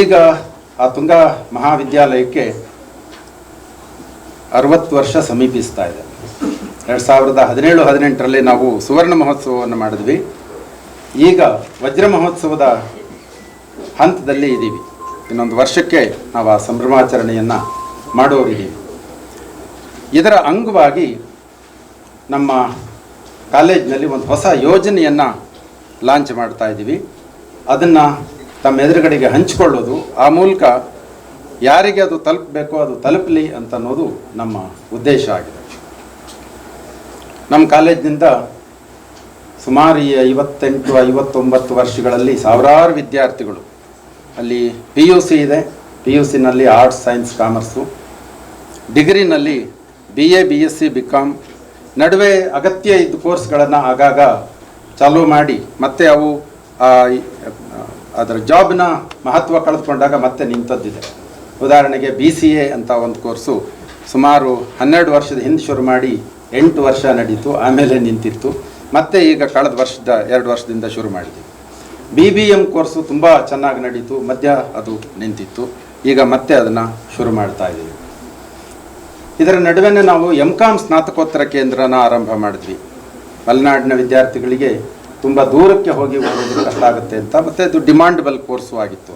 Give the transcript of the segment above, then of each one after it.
ಈಗ ಆ ತುಂಗಾ ಮಹಾವಿದ್ಯಾಲಯಕ್ಕೆ ಅರವತ್ತು ವರ್ಷ ಸಮೀಪಿಸ್ತಾ ಇದೆ. ಎರಡು ಸಾವಿರದ ಹದಿನೇಳು, ಹದಿನೆಂಟರಲ್ಲಿ ನಾವು ಸುವರ್ಣ ಮಹೋತ್ಸವವನ್ನು ಮಾಡಿದ್ವಿ. ಈಗ ವಜ್ರ ಮಹೋತ್ಸವದ ಹಂತದಲ್ಲಿ ಇದ್ದೀವಿ ಇನ್ನೊಂದು ವರ್ಷಕ್ಕೆ ನಾವು ಆ ಸಂಭ್ರಮಾಚರಣೆಯನ್ನು ಮಾಡೋರಿದ್ದೀವಿ ಇದರ ಅಂಗವಾಗಿ ನಮ್ಮ ಕಾಲೇಜಿನಲ್ಲಿ ಒಂದು ಹೊಸ ಯೋಜನೆಯನ್ನು ಲಾಂಚ್ ಮಾಡ್ತಾ ಇದ್ದೀವಿ ಅದನ್ನು ತಮ್ಮ ಎದುರುಗಡೆಗೆ ಹಂಚಿಕೊಳ್ಳೋದು, ಆ ಮೂಲಕ ಯಾರಿಗೆ ಅದು ತಲುಪಬೇಕೋ ಅದು ತಲುಪಲಿ ಅಂತ ಅನ್ನೋದು ನಮ್ಮ ಉದ್ದೇಶ ಆಗಿದೆ. ನಮ್ಮ ಕಾಲೇಜಿನಿಂದ ಸುಮಾರು ಐವತ್ತೆಂಟು, ಐವತ್ತೊಂಬತ್ತು ವರ್ಷಗಳಲ್ಲಿ ಸಾವಿರಾರು ವಿದ್ಯಾರ್ಥಿಗಳು, ಅಲ್ಲಿ ಪಿ ಯು ಸಿ ಇದೆ. ಪಿ ಯು ಸಿನಲ್ಲಿ arts science commerce ಡಿಗ್ರಿನಲ್ಲಿ B A B S C B com ನಡುವೆ ಅಗತ್ಯ ಇದ್ದ ಕೋರ್ಸ್ಗಳನ್ನು ಆಗಾಗ ಚಾಲೂ ಮಾಡಿ ಮತ್ತೆ ಅವು ಅದರ ಜಾಬ್ನ ಮಹತ್ವ ಕಳೆದುಕೊಂಡಾಗ ಮತ್ತೆ ನಿಂತದ್ದಿದೆ. ಉದಾಹರಣೆಗೆ ಬಿ ಸಿ ಎ ಅಂತ ಒಂದು ಕೋರ್ಸು ಸುಮಾರು ಹನ್ನೆರಡು ವರ್ಷದ ಹಿಂದೆ ಶುರು ಮಾಡಿ ಎಂಟು ವರ್ಷ ನಡೀತು, ಆಮೇಲೆ ನಿಂತಿತ್ತು. ಮತ್ತೆ ಈಗ ಕಳೆದ ವರ್ಷದ, ಎರಡು ವರ್ಷದಿಂದ ಶುರು ಮಾಡಿದ್ವಿ ಬಿ ಬಿ ಎಂ ಕೋರ್ಸು ತುಂಬ ಚೆನ್ನಾಗಿ ನಡೀತು, ಮಧ್ಯ ಅದು ನಿಂತಿತ್ತು. ಈಗ ಮತ್ತೆ ಅದನ್ನು ಶುರು ಮಾಡ್ತಾ ಇದ್ದೀವಿ. ಇದರ ನಡುವೆ ನಾವು ಎಂ ಕಾಮ್ ಸ್ನಾತಕೋತ್ತರ ಕೇಂದ್ರನ ಆರಂಭ ಮಾಡಿದ್ವಿ. ಮಲೆನಾಡಿನ ವಿದ್ಯಾರ್ಥಿಗಳಿಗೆ ತುಂಬ ದೂರಕ್ಕೆ ಹೋಗಿ ಓದೋದು ಕಷ್ಟ ಆಗುತ್ತೆ ಅಂತ, ಮತ್ತೆ ಇದು ಡಿಮಾಂಡಬಲ್ ಕೋರ್ಸು ಆಗಿತ್ತು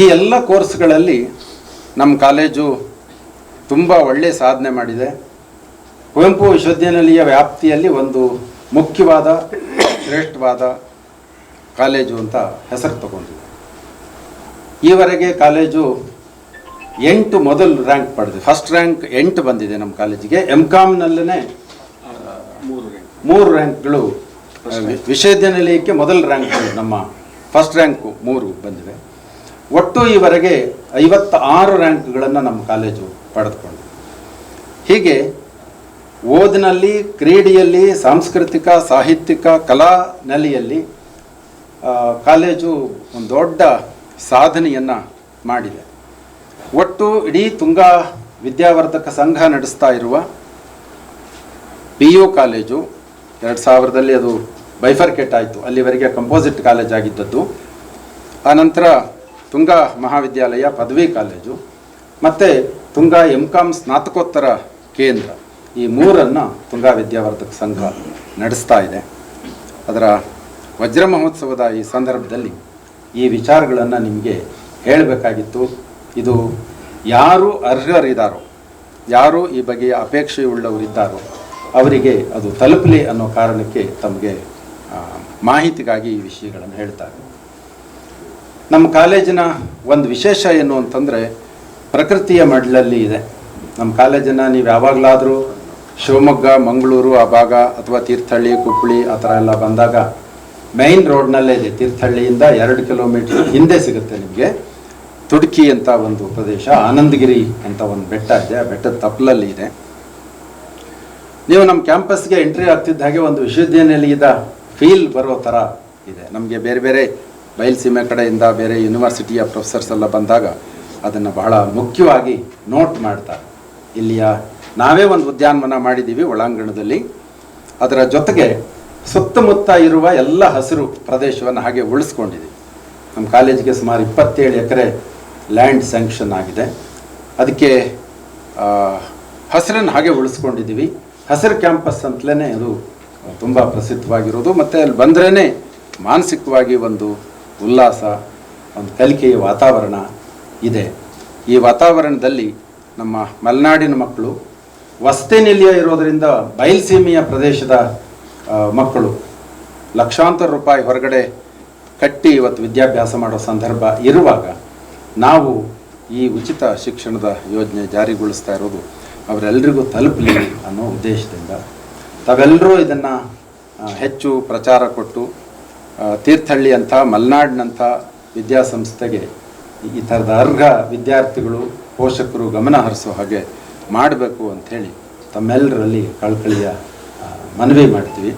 ಈ ಎಲ್ಲ ಕೋರ್ಸ್ಗಳಲ್ಲಿ ನಮ್ಮ ಕಾಲೇಜು ತುಂಬ ಒಳ್ಳೆಯ ಸಾಧನೆ ಮಾಡಿದೆ. ಕುವೆಂಪು ವಿಶ್ವವಿದ್ಯಾನಿಲಯ ವ್ಯಾಪ್ತಿಯಲ್ಲಿ ಒಂದು ಮುಖ್ಯವಾದ, ಶ್ರೇಷ್ಠವಾದ ಕಾಲೇಜು ಅಂತ ಹೆಸರು ತಗೊಂಡಿದೆ. ಈವರೆಗೆ ಕಾಲೇಜು ಎಂಟು ಮೊದಲು ರ್ಯಾಂಕ್ ಪಡೆದಿದೆ. ಫಸ್ಟ್ ರ್ಯಾಂಕ್ ಎಂಟು ಬಂದಿದೆ ನಮ್ಮ ಕಾಲೇಜಿಗೆ. ಎಂ ಕಾಮ್ನಲ್ಲೇ ಮೂರು ರ್ಯಾಂಕ್ಗಳು ವಿಶ್ವವಿದ್ಯಾನಿಲಯಕ್ಕೆ ಮೊದಲ ರ್ಯಾಂಕ್ ನಮ್ಮ ಫಸ್ಟ್ ರ್ಯಾಂಕು ಮೂರು ಬಂದಿವೆ ಒಟ್ಟು ಈವರೆಗೆ ಐವತ್ತ ಆರು ರ್ಯಾಂಕ್ಗಳನ್ನು ನಮ್ಮ ಕಾಲೇಜು ಪಡೆದುಕೊಂಡು ಹೀಗೆ ಓದಿನಲ್ಲಿ ಕ್ರೀಡೆಯಲ್ಲಿ ಸಾಂಸ್ಕೃತಿಕ ಸಾಹಿತ್ಯಿಕ ಕಲಾ ನೆಲೆಯಲ್ಲಿ ಕಾಲೇಜು ಒಂದು ದೊಡ್ಡ ಸಾಧನೆಯನ್ನು ಮಾಡಿದೆ. ಒಟ್ಟು ಇಡೀ ತುಂಗಾ ವಿದ್ಯಾವರ್ಧಕ ಸಂಘ ನಡೆಸ್ತಾ ಇರುವ ಪಿ ಯು ಕಾಲೇಜು ಎರಡು ಸಾವಿರದಲ್ಲಿ ಅದು ಬೈಫರ್ಕೇಟ್ ಆಯಿತು. ಅಲ್ಲಿವರೆಗೆ ಕಂಪೋಸಿಟ್ ಕಾಲೇಜ್ ಆಗಿದ್ದದ್ದು. ಆನಂತರ ತುಂಗಾ ಮಹಾವಿದ್ಯಾಲಯ ಪದವಿ ಕಾಲೇಜು, ಮತ್ತು ತುಂಗಾ ಎಂ ಕಾಮ್ ಸ್ನಾತಕೋತ್ತರ ಕೇಂದ್ರ. ಈ ಮೂರನ್ನು ತುಂಗಾ ವಿದ್ಯಾವರ್ಧಕ ಸಂಘ ನಡೆಸ್ತಾ ಇದೆ. ಅದರ ವಜ್ರ ಮಹೋತ್ಸವದ ಈ ಸಂದರ್ಭದಲ್ಲಿ ಈ ವಿಚಾರಗಳನ್ನು ನಿಮಗೆ ಹೇಳಬೇಕಾಗಿತ್ತು. ಇದು ಯಾರು ಅರ್ಹರಿದ್ದಾರೋ, ಯಾರು ಈ ಬಗೆಯ ಅಪೇಕ್ಷೆಯುಳ್ಳವರಿದ್ದಾರೋ ಅವರಿಗೆ ಅದು ತಲುಪಲಿ ಅನ್ನೋ ಕಾರಣಕ್ಕೆ ತಮಗೆ ಮಾಹಿತಿಗಾಗಿ ಈ ವಿಷಯಗಳನ್ನು ಹೇಳ್ತಾರೆ. ನಮ್ಮ ಕಾಲೇಜಿನ ಒಂದು ವಿಶೇಷ ಏನು ಅಂತಂದರೆ, ಪ್ರಕೃತಿಯ ಮಡಲಲ್ಲಿ ಇದೆ. ನಮ್ಮ ಕಾಲೇಜನ್ನು ನೀವು ಯಾವಾಗಲಾದರೂ ಶಿವಮೊಗ್ಗ, ಮಂಗಳೂರು ಆ ಭಾಗ ಅಥವಾ ತೀರ್ಥಹಳ್ಳಿ ಕುಪ್ಪಳಿ ಆ ಥರ ಎಲ್ಲ ಬಂದಾಗ ಮೈನ್ ರೋಡ್ನಲ್ಲೇ ಇದೆ. ತೀರ್ಥಹಳ್ಳಿಯಿಂದ ಎರಡು ಕಿಲೋಮೀಟರ್ ಹಿಂದೆ ಸಿಗುತ್ತೆ ನಿಮಗೆ ತುಡುಕಿ ಅಂತ ಒಂದು ಪ್ರದೇಶ, ಆನಂದಗಿರಿ ಅಂತ ಒಂದು ಬೆಟ್ಟ ಇದೆ. ಆ ಬೆಟ್ಟದ ತಪ್ಪಲಲ್ಲಿ ಇದೆ. ನೀವು ನಮ್ಮ ಕ್ಯಾಂಪಸ್ಗೆ ಎಂಟ್ರಿ ಆಗ್ತಿದ್ದ ಹಾಗೆ ಒಂದು ವಿಶ್ವವಿದ್ಯಾನಿಲಯದ ಫೀಲ್ ಬರೋ ಥರ ಇದೆ. ನಮಗೆ ಬೇರೆ ಬೇರೆ ಬಯಲುಸೀಮೆ ಕಡೆಯಿಂದ ಬೇರೆ ಯೂನಿವರ್ಸಿಟಿಯ ಪ್ರೊಫೆಸರ್ಸ್ ಎಲ್ಲ ಬಂದಾಗ ಅದನ್ನು ಬಹಳ ಮುಖ್ಯವಾಗಿ ನೋಟ್ ಮಾಡ್ತಾರೆ. ಇಲ್ಲಿಯ ನಾವೇ ಒಂದು ಉದ್ಯಾನವನ ಮಾಡಿದ್ದೀವಿ ಒಳಾಂಗಣದಲ್ಲಿ. ಅದರ ಜೊತೆಗೆ ಸುತ್ತಮುತ್ತ ಇರುವ ಎಲ್ಲ ಹಸಿರು ಪ್ರದೇಶವನ್ನು ಹಾಗೆ ಉಳಿಸ್ಕೊಂಡಿದ್ದೀವಿ. ನಮ್ಮ ಕಾಲೇಜಿಗೆ ಸುಮಾರು ಇಪ್ಪತ್ತೇಳು ಎಕರೆ ಲ್ಯಾಂಡ್ ಸ್ಯಾಂಕ್ಷನ್ ಆಗಿದೆ. ಅದಕ್ಕೆ ಹಸಿರನ್ನು ಹಾಗೆ ಉಳಿಸ್ಕೊಂಡಿದ್ದೀವಿ. ಹಸಿರು ಕ್ಯಾಂಪಸ್ ಅಂತಲೇ ಅದು ತುಂಬ ಪ್ರಸಿದ್ಧವಾಗಿರೋದು. ಮತ್ತು ಅಲ್ಲಿ ಬಂದ್ರೇ ಮಾನಸಿಕವಾಗಿ ಒಂದು ಉಲ್ಲಾಸ, ಒಂದು ಕಲಿಕೆಯ ವಾತಾವರಣ ಇದೆ. ಈ ವಾತಾವರಣದಲ್ಲಿ ನಮ್ಮ ಮಲೆನಾಡಿನ ಮಕ್ಕಳು, ವಸತಿ ನಿಲಯ ಇರೋದರಿಂದ ಬಯಲ್ಸೀಮೆಯ ಪ್ರದೇಶದ ಮಕ್ಕಳು ಲಕ್ಷಾಂತರ ರೂಪಾಯಿ ಹೊರಗಡೆ ಕಟ್ಟಿ ಇವತ್ತು ವಿದ್ಯಾಭ್ಯಾಸ ಮಾಡೋ ಸಂದರ್ಭ ಇರುವಾಗ ನಾವು ಈ ಉಚಿತ ಶಿಕ್ಷಣದ ಯೋಜನೆ ಜಾರಿಗೊಳಿಸ್ತಾ ಇರೋದು ಅವರೆಲ್ಲರಿಗೂ ತಲುಪಲಿ ಅನ್ನೋ ಉದ್ದೇಶದಿಂದ ತಾವೆಲ್ಲರೂ ಇದನ್ನು ಹೆಚ್ಚು ಪ್ರಚಾರ ಕೊಟ್ಟು ತೀರ್ಥಹಳ್ಳಿ ಅಂಥ ಮಲೆನಾಡಿನಂಥ ವಿದ್ಯಾಸಂಸ್ಥೆಗೆ ಈ ಥರದ ಅರ್ಹ ವಿದ್ಯಾರ್ಥಿಗಳು, ಪೋಷಕರು ಗಮನ ಹರಿಸೋ ಹಾಗೆ ಮಾಡಬೇಕು ಅಂಥೇಳಿ ತಮ್ಮೆಲ್ಲರಲ್ಲಿ ಕಳಕಳಿಯ ಮನವಿ ಮಾಡ್ತೀವಿ.